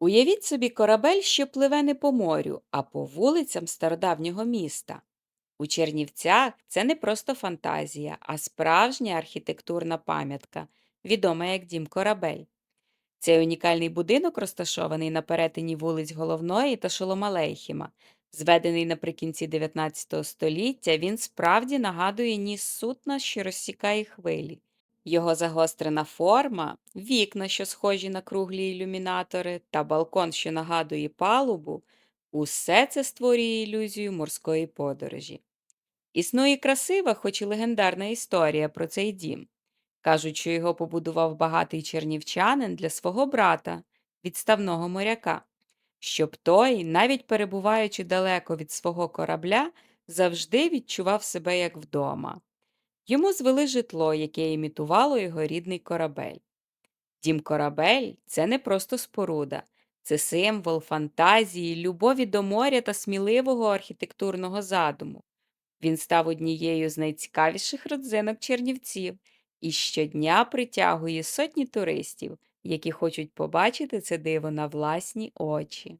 Уявіть собі корабель, що пливе не по морю, а по вулицям стародавнього міста. У Чернівцях це не просто фантазія, а справжня архітектурна пам'ятка, відома як дім корабель. Цей унікальний будинок розташований на перетині вулиць Головної та Шоломалейхіма. Зведений наприкінці 19 століття, він справді нагадує ніс судна, що розсікає хвилі. Його загострена форма, вікна, що схожі на круглі ілюмінатори, та балкон, що нагадує палубу, усе це створює ілюзію морської подорожі. Існує красива, хоч і легендарна історія про цей дім. Кажуть, що його побудував багатий чернівчанин для свого брата, відставного моряка, щоб той, навіть перебуваючи далеко від свого корабля, завжди відчував себе як вдома. Йому звели житло, яке імітувало його рідний корабель. Дім корабель це не просто споруда, це символ фантазії, любові до моря та сміливого архітектурного задуму. Він став однією з найцікавіших родзинок чернівців і щодня притягує сотні туристів, які хочуть побачити це диво на власні очі.